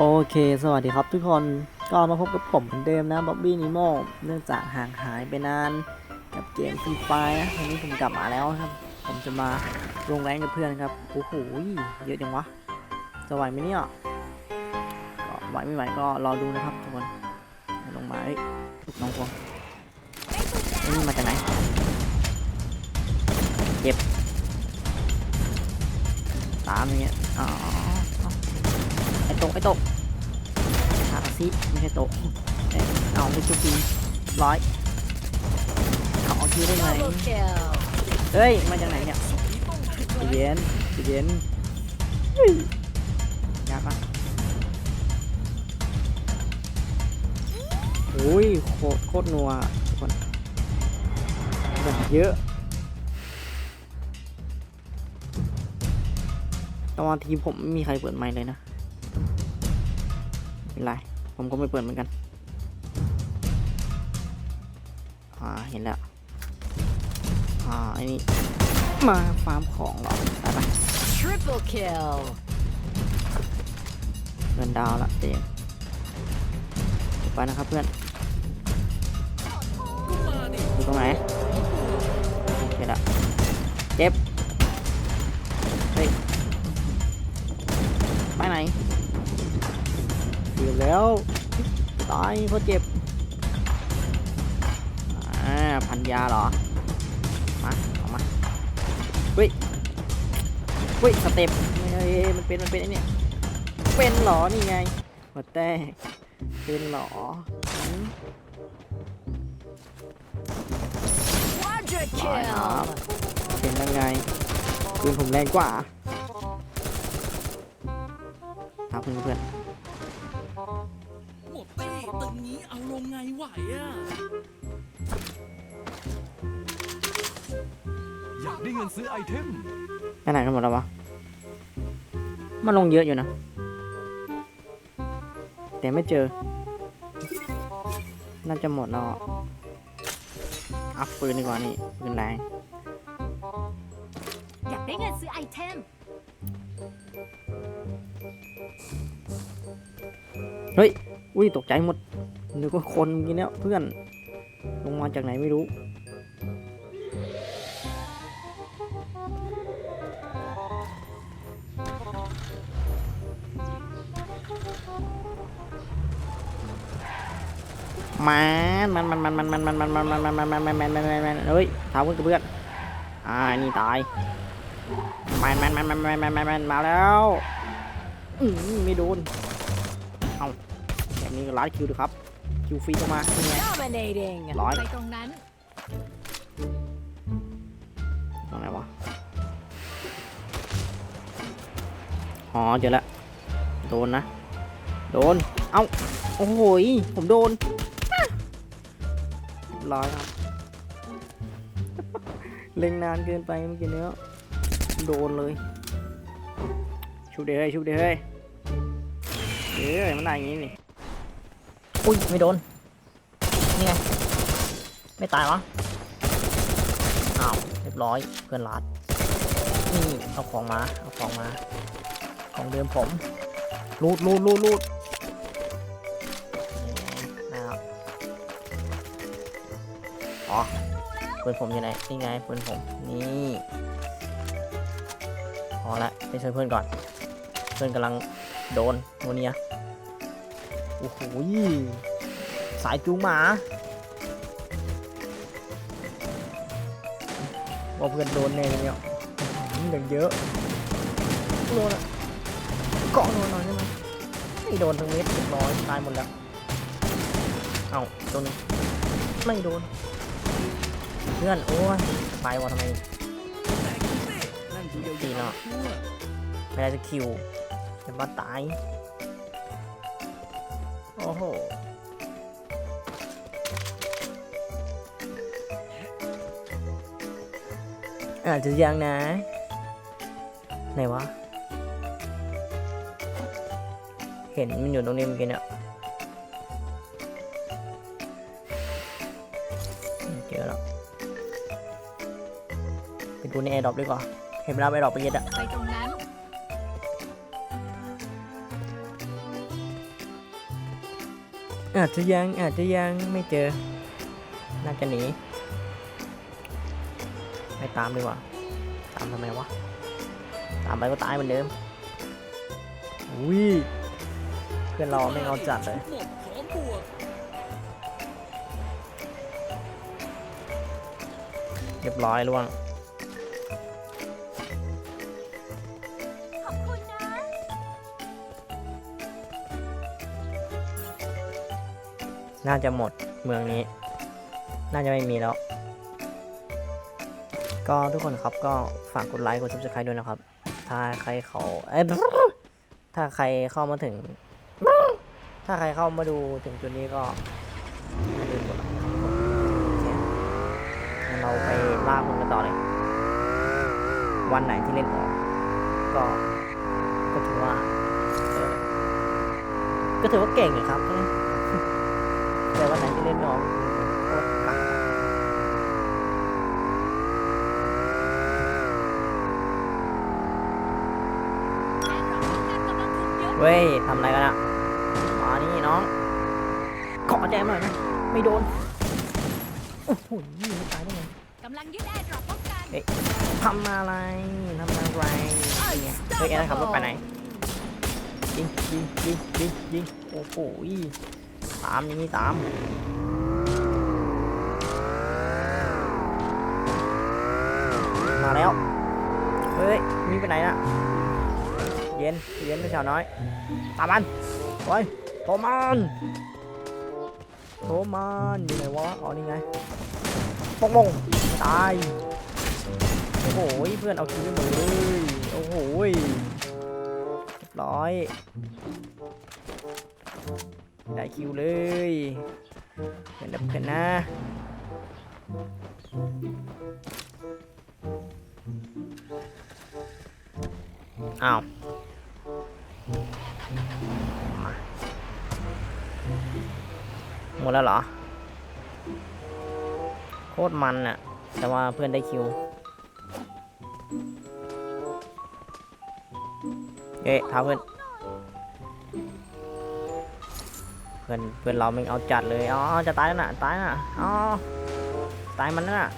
โอเค สวัสดีครับทุกคน ก็มาพบกับผมเหมือนเดิมนะบ๊อบบี้นิโมเนื่องจากห่างหายไปนานกับเกมฟรีไฟนะวันนี้ผมกลับมาแล้วครับ ผมจะมาลงแรงกับเพื่อนครับ โอ้โห เยอะจังวะ จะไหวไหมเนี่ยก็ไหวไม่ไหวก็รอดูนะครับทุกคน ลงมาเอ้ยน้องพวงนี่มาจากไหน เจ็บ ตามอย่างเงี้ย อ๋อ ตะไอ้ตะหาซิไม่ใช่ตะเอาไม่ชุบจริงร้อยเอาเอาทีได้ไหมเฮ้ย มาจากไหนเนี่ยเย็นเย็นยากปะโอ้ยโคตรโคตรนัวทุกคนแบบเยอะตอนทีผมไม่มีใครเปิดไมค์เลยนะ เป็นไร ผมก็ไม่เปิดเหมือนกัน อ่า เห็นแล้ว อ่าไอ้นี่มาฟาร์มของเหรอไปไป Triple kill. เงินดาวละเตงไปนะครับเพื่อนอยู่ตรงไหนโอเคละเจ็บ เฮ้ย ไปไหนเกือบ แล้ว ตายเพราะเจ็บ อ่า พันยาเหรอ มาเอามาเฮ้ยเฮ้ยสเต็ปเฮ้ยมันเป็น มันเป็นไอเนี่ย เป็นหรอ นี่ไงหัวแตกเป็นหรอ Quadra ตายครับ เป็นยังไงปืนผมแรงกว่าครับเพื่อนเพื่อน หมดเต้ตึงนี้เอาลงไงไหวอะ อยากได้เงินซื้อไอเทม ไปไหนกันหมดแล้ววะ มันลงเยอะอยู่นะ แต่ไม่เจอ น่าจะหมดแล้วอะอัพปืนดีกว่านี่ปืนแรง อยากได้เงินซื้อไอเทม เฮ้ย อุ้ยตกใจหมดนึกว่าคนเมื่อกี้เนี่ยเพื่อนลงมาจากไหนไม่รู้มันมันมันมันมันมันมันมันมันมันมันมันมันมันมันมันมันเฮ้ยถามเพื่อนกับเพื่อนอ่านี่ตายมันมันมันมันมันมันมันมันมาแล้วอืมไม่โดนเอา แบบนี้ก็ร้านคิวดูครับ คิวฟรีเข้ามาเป็นไง Dominating. ร้อย ไปตรงนั้น ตรงไหนวะ อ๋อเจอละ โดนนะ โดน เอ้า โอ้โหยผมโดนอะเรียบร้อยครับ เล็งนานเกินไปเมื่อกี้เนี้ยโดนเลย ชุบเดี๋ยวเฮ้ยชุบเดี๋ยวเฮ้ยเอ้ยมันได้อย่างงี้นี่ อุ้ยไม่โดน นี่ไง ไม่ตายวะ อ้าวเรียบร้อยเพื่อนรัดนี่เอาของมา เอาของมา ของเดิมผมรูดรูดรูดรูดนี่นะครับอ๋อปืนผมอยู่ไหนนี่ไงปืนผม นี่พอละไปช่วยเพื่อนก่อน เพื่อนกำลังโดนโมเนีย โอ้โหสายจูงหมาว่าเพื่อนโดนแน่เลยเนี่ยอื้อหืออย่างเยอะโดนอะเกาะโดนหน่อยได้ไหมไม่โดนทั้งเม็ดเรียบร้อยตายหมดแล้ว เอาตัวนี้ไม่โดน เพื่อนโอ้ยตายวะทำไมนั่งดูยาวตีเนาะๆทั่วไม่ได้จะคิวจะมาตาย โอ้โห อาจจะยังนะ ไหนวะ เห็นมันอยู่ตรงนี้เมื่อกี้เนี่ยเจอแล้ว ไปดูในแอร์ดรอปดีกว่า เห็นเวลาไปดรอปไปเย็ดอะ อาจจะยังอาจจะยังไม่เจอ น่าจะหนีไม่ตามดีกว่า ตามทำไมวะ ตามไปก็ตายเหมือนเดิม อุ้ย เพื่อนเราไม่เอาจัดเลยเรียบร้อยล่วง น่าจะหมดเมืองนี้ น่าจะไม่มีแล้ว ก็ทุกคนครับก็ฝากกดไลค์กด subscribe ด้วยนะครับ ถ้าใครเขาเอ้ยถ้าใครเข้ามาถึง ถ้าใครเข้ามาดูถึงจุดนี้ก็อย่าลืมกดเราไปล่าคนกันต่อเลย วันไหนที่เล่นออกก็ก็ถือว่าก็ถือว่าเก่งอยู่ครับ แต่วันไหนที่เล่นน้องโคตรกักเว้ยทำอะไรกันอะมานี่น้องขอแจมหน่อยนะไม่โดนโอ้โหไม่ตายได้ไงกำลังยึดแอร์ดรอปป้องกันทำอะไรทำอะไรเนี่ยเฮ้ยแอนขับรถไปไหนยิงยิงยิงยิงยิงโอ้โห ตามอย่างนี้ตามมาแล้ว เฮ้ยมีไปไหนนะเย็น เย็นนะชาวน้อย ตามมันไปโทมันโทมันอยู่ไหนวะ อ๋อ นี่ไงปงปงตาย โอ้โห เพื่อนเอาคิวไปหมดเลย โอ้โหยบร้อย ได้คิวเลยเพื่อนดับเพื่อนนะอ้าวมาหมดแล้วเหรอ โคตรมันอะแต่ว่าเพื่อนได้คิวเอ๊ะท้าเพื่อน พื่อนเพื่อนเราไม่เอาจัดเลยอ๋อจะตายแล้วน่ะตายแล้วน่ะอ๋อตายมันแล้วน่ะ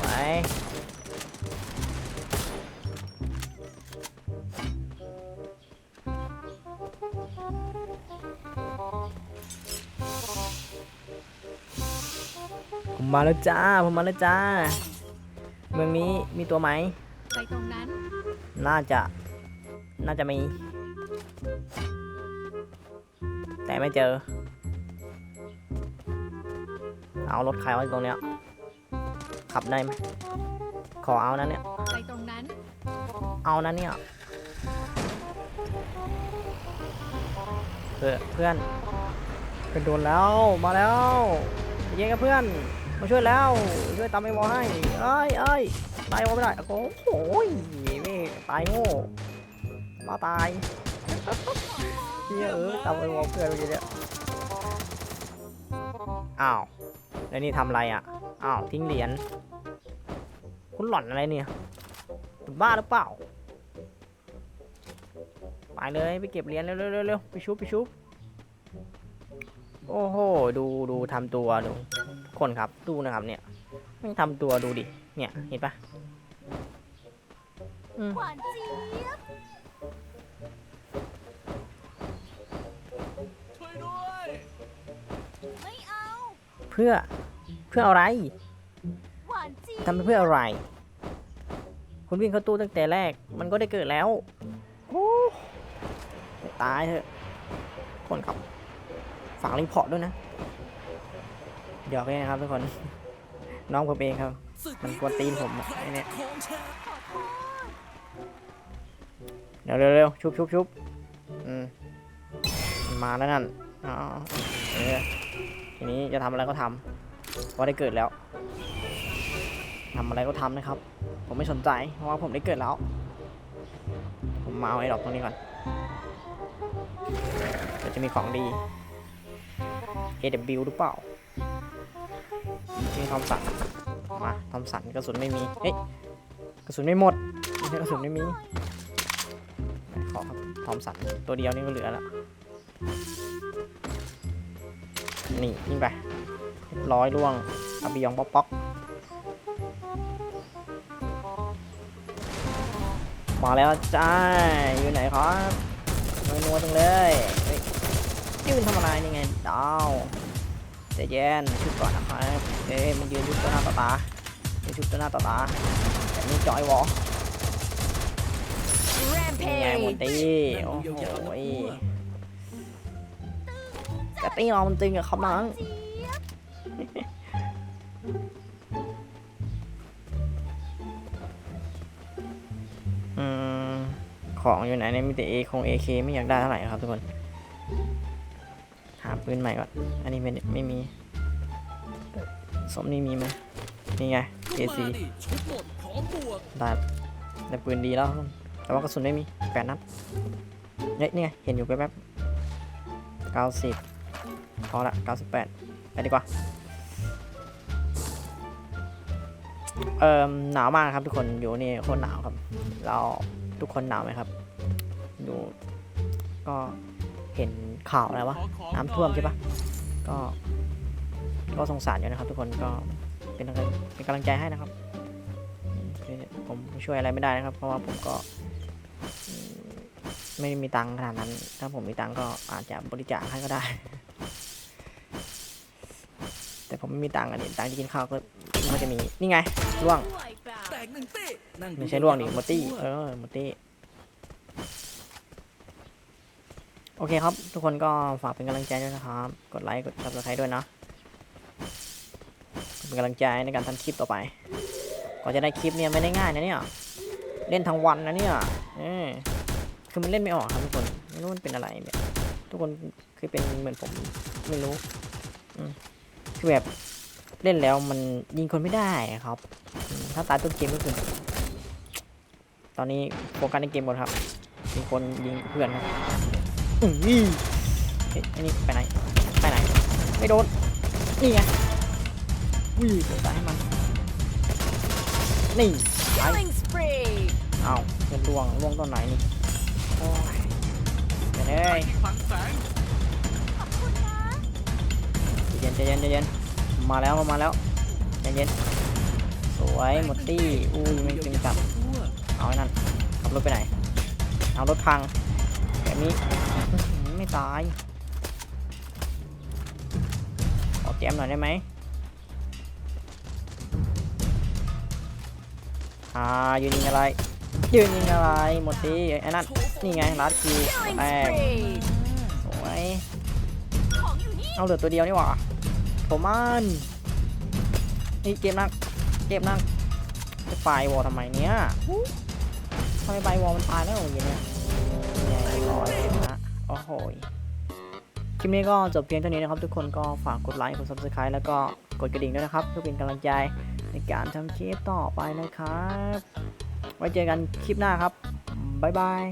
ไว้ผมมาแล้วจ้าผมมาแล้วจ้า เมืองนี้มีตัวไหมไปตรงนั้น น่าจะ น่าจะมี ไม่เจอ เอารถใครไว้ตรงเนี้ย ขับได้ไหมขอเอานั้นเนี่ย ไปตรงนั้น เอานั้นเนี่ยเพื่อเพื่อนเพื่อนโดนแล้ว มาแล้วไปเย็นกับเพื่อน มาช่วยแล้ว ช่วยตามไอ้วอให้ เอ้ยเอ้ยตายวอไม่ได้ โอ้โหไม่ตายโง่ มาตาย เฮียเออตามไอ้วอเพื่อนเมื่อกี้เนี่ยอ้าวแล้วนี่ทำอะไรอะอ้าวทิ้งเหรียญคุณหล่อนอะไรเนี่ยคุณบ้าหรือเปล่าไปเลยไปเก็บเหรียญเร็วเร็วเร็วไปชุบไปชุบโอ้โหดูดูทำตัวดูคนครับดูนะครับเนี่ยไม่ทำตัวดูดิเนี่ยเห็นปะอืมหวานเจี๊ยบ พื่อเพื่ออะไรทำไปเพื่ออะไร คุณวิ่งเข้าตู้ตั้งแต่แรก มันก็ได้เกิดแล้วโอ้ตายเถอะ คนครับฝากรีพอร์ตด้วยนะเดี๋ยวกันนะครับทุกคน น้องผมเองครับ มันกวนตีนผมอะไอ้เนี่ยเร็วเร็วเร็วชุบชุบชุบอืม มันมาแล้วนั่นอ๋อเออ ทีนี้จะทำอะไรก็ทำเพราะได้เกิดแล้วทำอะไรก็ทำนะครับ ผมไม่สนใจ เพราะว่าผมได้เกิดแล้ว ผมมาเอาไอ้ดอกตรงนี้ก่อนเดี๋ยวจะมีของดี AW หรือเปล่าทอมสันมาทอมสันกระสุนไม่มีเฮ้ยกระสุนไม่หมดไม่ใช่กระสุนไม่มีขอครับทอมสันตัวเดียวนี่ก็เหลือแล้ว นี่ยิงไปเรียบร้อยล่วงอาบิยองป๊อกป๊อกมาแล้วจ้าอยู่ไหนครับนัวนัวจังเลยยืนทำอะไรนี่ไงดาวใจเย็นชุดก่อนนะครับเอ้มันยืนชุดตัวหน้าต่อตายืนชุดตัวหน้าต่อตาแต่นี่จอยวอนี่ไงหมดตีโอ้โห กระตีเรามันตึงอะครับน้องเจี๊ยบอืมของอยู่ไหนเนี่ยมีแต่เอคงเอเคไม่อยากได้เท่าไหร่ครับทุกคน หาปืนใหม่ก่อน อันนี้ไม่ไม่มีเอ่อสมนี่มีไหมนี่ไงก็เอมาซีดิชุดหมดพร้อมบวกได้แต่ปืนดีแล้ว แต่ว่ากระสุนไม่มีแปดนัดเนี่ยนี่ไง เห็นอยู่แป๊บๆเก้าสิบ พอละเก้าสิบแปดไปดีกว่า เอ่อหนาวมากครับทุกคน อยู่นี่โคตรหนาวครับ เราทุกคนหนาวไหมครับ ดู ก็เห็นข่าวอะไรวะ น้ำท่วมใช่ปะก็ ก็สงสารอยู่นะครับ ทุกคน ก็เป็นกำลังเป็นกำลังใจให้นะครับ ผมช่วยอะไรไม่ได้นะครับ เพราะว่าผมก็ไม่มีตังค์ขนาดนั้น ถ้าผมมีตังค์ก็อาจจะบริจาคให้ก็ได้ ผมไม่มีตังค์อันนี้ตังค์จะกินข้าวก็มันจะมีนี่ไงล่วงไม่ใช่ล่วงดิยาวๆโมตี้เออโมตี้โอเคครับ ทุกคนก็ฝากเป็นกำลังใจด้วยนะครับ กดไลค์กด subscribe ด้วยนะเป็นกำลังใจในการทำคลิปต่อไปกว่าจะได้คลิปเนี่ยไม่ได้ง่ายนะเนี่ยเล่นทั้งวันนะเนี่ยเออคือมันเล่นไม่ออกครับทุกคนไม่รู้มันเป็นอะไรแบบทุกคนเคยเป็นเหมือนผมไม่รู้อืม คือแบบเล่นแล้วมันยิงคนไม่ได้ครับอืมถ้าตายต้นเกมก็คือตอนนี้โฟกัสในเกมก่อนครับมีคนยิงเพื่อนครับอื้อนี่เฮ้ยไอ้นี่ไปไหนไปไหนไม่โดนนี่ไงวิ่งตายให้มันนี่ไป Killing spree เอาเงินล่วงล่วงตอนไหนนี่โอ้ยเดี๋ยวเลไปย เย็นใจเย็นใจเย็นมาแล้วมาแล้วใจเย็นสวยหมดตี้อุ้ยไม่เป็นจับเอาไอ้นั่นขับรถไปไหน เอารถพังแบบนี้ไม่ตายขอแจมหน่อยได้ไหมอ่ายืนยิงอะไรยืนยิงอะไรหมดทีไอ้นั่นนี่ไงลัดคิวแตก เอาเหลือตัวเดียวนี่หว่าโทมันนี่เกมนักเกมนักจะไฟวอลทำไมเนี้ยทำไมไฟวอลมันตายแล้วอย่างเงี้ยเนี่ยร้อยนะโอ้โหคลิปนี้ก็จบเพียงเท่านี้นะครับ ทุกคนก็ฝากกดไลค์กด subscribe แล้วก็กดกระดิ่งด้วยนะครับ เพื่อเป็นกำลังใจในการทำคลิปต่อไปนะครับ ไว้เจอกันคลิปหน้าครับ บ๊ายบาย